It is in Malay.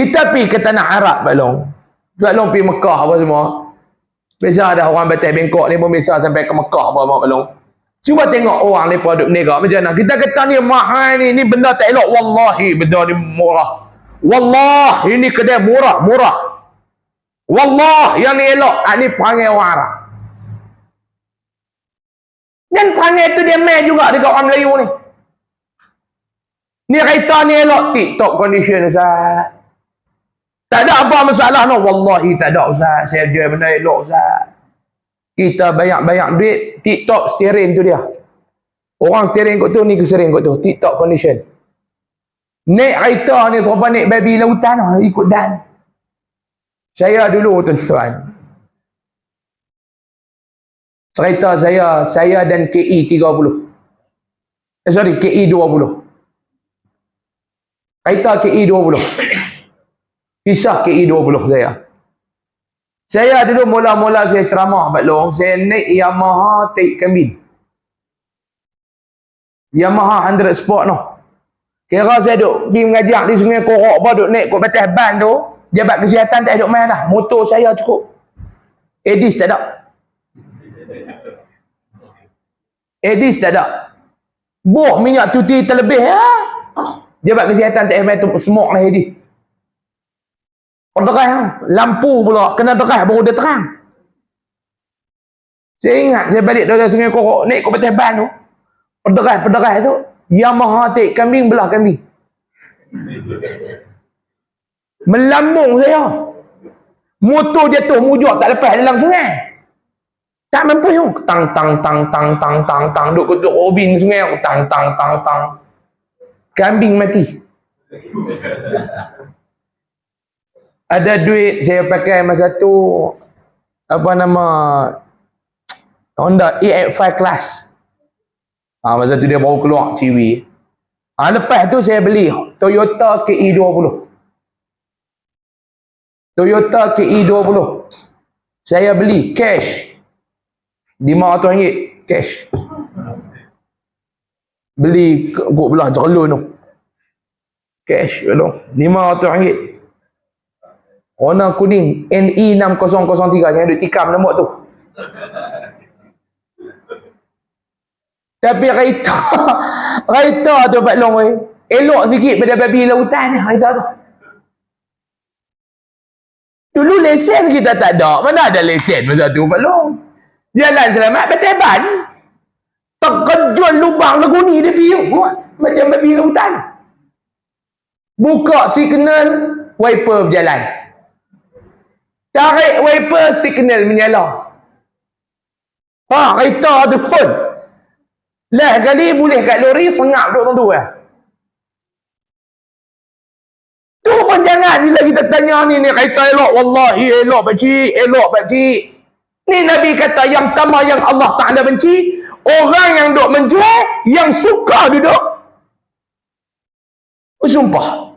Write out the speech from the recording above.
Kita pergi ke tanah Arab Pak Long. Pak Long pergi Mekah apa semua. Biasa ada orang batas Bangkok ni pun bisa sampai ke Mekah apa Pak Long. Cuba tengok orang ni pada berniaga macam mana. Kita kata ni mahal ni, ni benda tak elok. Wallahi benda ni murah. Wallah ini kedai murah, murah. Wallah yang ni elok. Ah, ni perangai orang Arab. Dan perangai tu dia main juga dekat orang Melayu ni. Ni kereta ni elok TikTok condition Ustaz. Tak ada apa masalah no. Wallahi tak ada Ustaz. Saya jual benda elok Ustaz. Kita banyak-banyak duit. TikTok steering tu dia. Orang steering kot tu ni ke steering kot tu. TikTok condition. Naik kereta ni serupa naik baby lautan lah. Ikut dan. Saya dulu tuan-tuan. Kereta saya, saya dan KE 30. Eh sorry, KE 20. Kereta KE 20. Pisah KE 20 saya. Saya dulu mula-mula saya ceramah Pak Long, saya naik Yamaha take kambing. Yamaha 100 Sport no. Kira saya duk pergi mengajar di Sungai Korok apa duk naik kot batas ban tu, jabat kesihatan tak duk main dah. Motor saya cukup. Edis tak ada. Edis tak ada. Buh minyak cuti terlebih ya. Jabat kesihatan tak main tu smoke lah Edis. Terang. Lampu pula. Kena terang baru dia terang. Saya ingat saya balik dari sungai Korok. Naik ke batas ban tu. Pederai-pederai tu. Yamaha tik kambing belah kambing. Melambung saya. Motor jatuh mujur tak lepas dalam sungai. Tak mampu tu. Tang tang tang tang tang tang tang. Duk duk obin sungai. Tang tang tang tang. Kambing mati. Ada duit saya pakai masa tu apa nama Honda E85 class. Ah masa tu dia baru keluar ciwi. Ah lepas tu saya beli Toyota KE20. Toyota KE20. Saya beli cash. RM500 cash. Beli kok belah jerlun tu. Cash tu. RM500. Warna kuning NE6003 yang ada tikam nombor tu. Tapi kereta kereta tu Pak Long oi. Elok sikit pada babi lautan ni kereta tu. Dulu lesen kita tak ada. Mana ada lesen masa tu Pak Long? Jalan selamat beteban. Terkejut lubang lagu ni dia pergi. Macam babi lautan. Buka signal wiper berjalan. Tarik wiper signal menyala. Ha, kereta tu pun. Lah kali boleh kat lori sengap duduk tentu eh. Tu pun jangan bila kita tanya ni ni kereta elok wallahi elok pak cik, elok pak cik. Ni Nabi kata yang pertama yang Allah Taala benci orang yang duk menjual yang suka duduk. Sumpah.